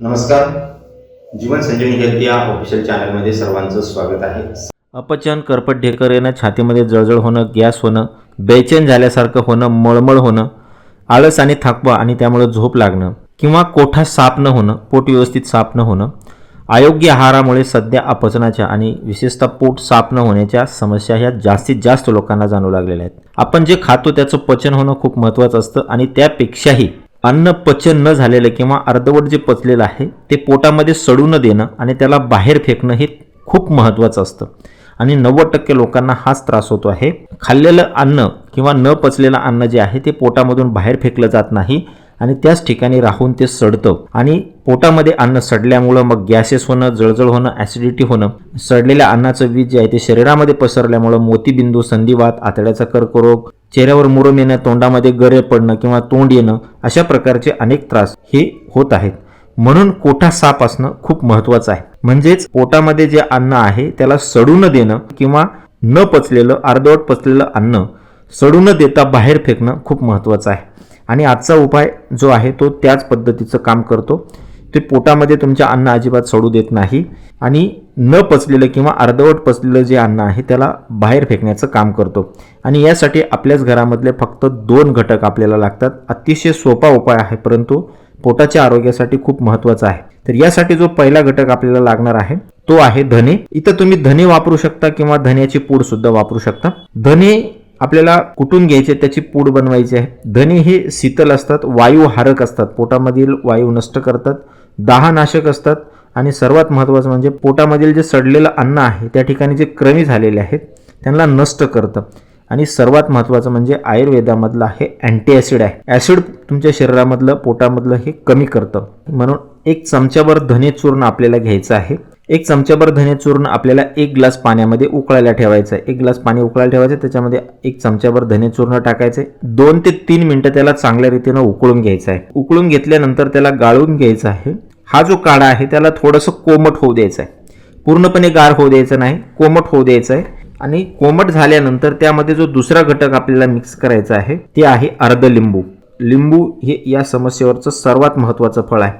नमस्कार. जीवन संजीवनी हेल्थ या ऑफिशियल चॅनलमध्ये सर्वांचं स्वागत आहे. अपचन करपट ढेकर येणं छातीमध्ये जळजळ होणं गॅस होणं बेचैन झाल्यासारखं होणं मळमळ होणं आळस आणि थकवा आणि त्यामुळे झोप लागणं किंवा कोठा साफ न होणं पोट व्यवस्थित साफ न होणं अयोग्य आहारामुळे सध्या अपचनाच्या आणि विशेषतः पोट साफ न होण्याच्या समस्या ह्या जास्तीत जास्त लोकांना जाणू लागलेल्या आहेत. आपण जे खातो त्याचं पचन होणं खूप महत्त्वाचं असतं आणि त्यापेक्षाही अन्न पचन न झालेलं किंवा अर्धवट जे पचलेलं आहे ते पोटामध्ये सडू न देणं आणि त्याला बाहेर फेकणं हे खूप महत्त्वाचं असतं. आणि नव्वद टक्के लोकांना हाच त्रास होतो आहे. खाल्लेलं अन्न किंवा न पचलेलं अन्न जे आहे ते पोटामधून बाहेर फेकलं जात नाही आणि त्याच ठिकाणी राहून ते सडतं. आणि पोटामध्ये अन्न सडल्यामुळं मग गॅसेस होणं जळजळ होणं ॲसिडिटी होणं सडलेल्या अन्नाचं वीज जे आहे ते शरीरामध्ये पसरल्यामुळं मोतीबिंदू संधिवात आतड्याचा कर्करोग चेहऱ्यावर मुरम येणं तोंडामध्ये गरे पडणं किंवा तोंड येणं अशा प्रकारचे अनेक त्रास हे होत आहेत. म्हणून कोठा साफ असणं खूप महत्त्वाचं आहे. म्हणजेच पोटामध्ये जे अन्न आहे त्याला सडू न देणं किंवा न पचलेलं अर्धवट पचलेलं अन्न सडू न देता बाहेर फेकणं खूप महत्त्वाचं आहे. आणि आजचा उपाय जो आहे तो त्याच पद्धतीचं काम करतो. ते पोटामध्ये तुमच्या अन्न अजिबात सोडू देत नाही आणि न पचलेलं किंवा अर्धवट पचलेलं जे अन्न आहे त्याला बाहेर फेकण्याचं काम करतो. आणि यासाठी आपल्याच घरामधले फक्त दोन घटक आपल्याला लागतात. अतिशय सोपा उपाय आहे परंतु पोटाच्या आरोग्यासाठी खूप महत्त्वाचा आहे. तर यासाठी जो पहिला घटक आपल्याला लागणार आहे तो आहे धने. इथं तुम्ही धने वापरू शकता किंवा धन्याची पूड सुद्धा वापरू शकता. धने आपल्याला कुठून घ्यायचे त्याची पूड बनवायची आहे. धने हे शीतल असतात वायू हारक असतात. पोटामधील वायू नष्ट करतात. दाहनाशक असतात आणि सर्वात महत्त्वाचं म्हणजे पोटामधील जे सडलेलं अन्न आहे त्या ठिकाणी जे क्रमी झालेले आहेत त्यांना नष्ट करतं. आणि सर्वात महत्त्वाचं म्हणजे आयुर्वेदामधलं हे अँटीॲसिड आहे. ॲसिड तुमच्या शरीरामधलं पोटामधलं हे कमी करतं. म्हणून एक चमच्याभर धने चूर्ण आपल्याला घ्यायचं आहे. एक चमच्याभर धने चूर्ण आपल्याला एक ग्लास पाण्यामध्ये उकळायला ठेवायचं आहे. एक ग्लास पाणी उकळायला ठेवायचं त्याच्यामध्ये एक चमच्याभर धने चूर्ण टाकायचं. आहे दोन ते तीन मिनटं त्याला चांगल्या रीतीनं उकळून घ्यायचं आहे. उकळून घेतल्यानंतर त्याला गाळून घ्यायचं आहे. हा जो काढा आहे त्याला थोडंसं कोमट होऊ द्यायचं आहे पूर्णपणे गार होऊ द्यायचं नाही कोमट होऊ द्यायचं आहे आणि कोमट झाल्यानंतर त्यामध्ये जो दुसरा घटक आपल्याला मिक्स करायचा आहे ते आहे अर्ध लिंबू. लिंबू हे या समस्येवरचं सर्वात महत्त्वाचं फळ आहे.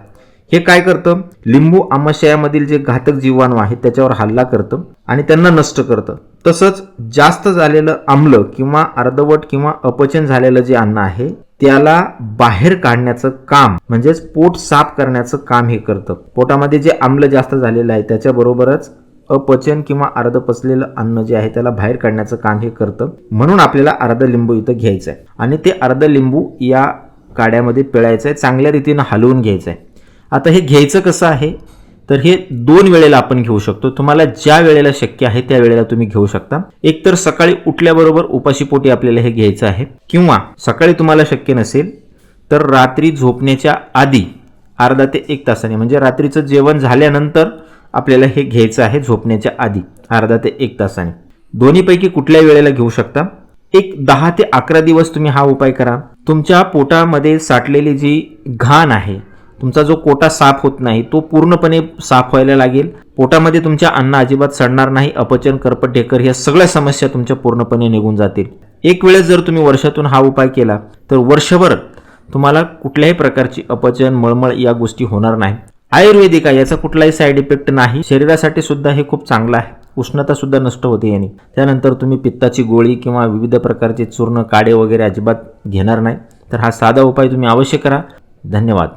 हे काय करतं? लिंबू आमाशयामधील जे घातक जीवाणू आहेत त्याच्यावर हल्ला करतं आणि त्यांना नष्ट करतं. तसंच जास्त झालेलं आम्ल किंवा अर्धवट किंवा अपचन झालेलं जे अन्न आहे त्याला बाहेर काढण्याचं काम म्हणजेच पोट साफ करण्याचं काम हे करतं. पोटामध्ये जे आम्ल जास्त झालेलं आहे त्याच्याबरोबरच अपचन किंवा अर्ध पचलेलं अन्न जे आहे त्याला बाहेर काढण्याचं काम हे करतं. म्हणून आपल्याला अर्ध लिंबू इथं घ्यायचं आहे आणि ते अर्ध लिंबू या काड्यामध्ये पिळायचं आहे चांगल्या रीतीनं हलवून घ्यायचं आहे आता हे घ्यायचं कसं आहे? तर हे दोन वेळेला आपण घेऊ शकतो. तुम्हाला ज्या वेळेला शक्य आहे त्या वेळेला तुम्ही घेऊ शकता. एक तर सकाळी उठल्याबरोबर उपाशीपोटी आपल्याला हे घ्यायचं आहे. किंवा सकाळी तुम्हाला शक्य नसेल तर रात्री झोपण्याच्या आधी अर्धा ते एक तासाने म्हणजे रात्रीचं जेवण झाल्यानंतर आपल्याला हे घ्यायचं आहे झोपण्याच्या आधी अर्धा ते एक तासाने. दोन्हीपैकी कुठल्याही वेळेला घेऊ शकता? एक दहा ते अकरा दिवस तुम्ही हा उपाय करा. तुमच्या पोटामध्ये साठलेली जी घाण आहे तुमचा जो कोटा साफ होत नाही तो पूर्णपणे साफ व्हायला लागेल. पोटामध्ये तुमच्या अन्न अजिबात सडणार नाही अपचन करपट ढेकर ह्या सगळ्या समस्या तुमच्या पूर्णपणे निघून जातील. एक वेळेस जर तुम्ही वर्षातून हा उपाय केला तर वर्षभर तुम्हाला कुठल्याही प्रकारची अपचन मळमळ या गोष्टी होणार नाही. आयुर्वेदिक आहे याचा कुठलाही साईड इफेक्ट नाही. शरीरासाठी सुद्धा हे खूप चांगलं आहे. उष्णता सुद्धा नष्ट होते याने. त्यानंतर तुम्ही पित्ताची गोळी किंवा विविध प्रकारचे चूर्ण काडे वगैरे अजिबात घेणार नाही. तर हा साधा उपाय तुम्ही अवश्य करा. धन्यवाद.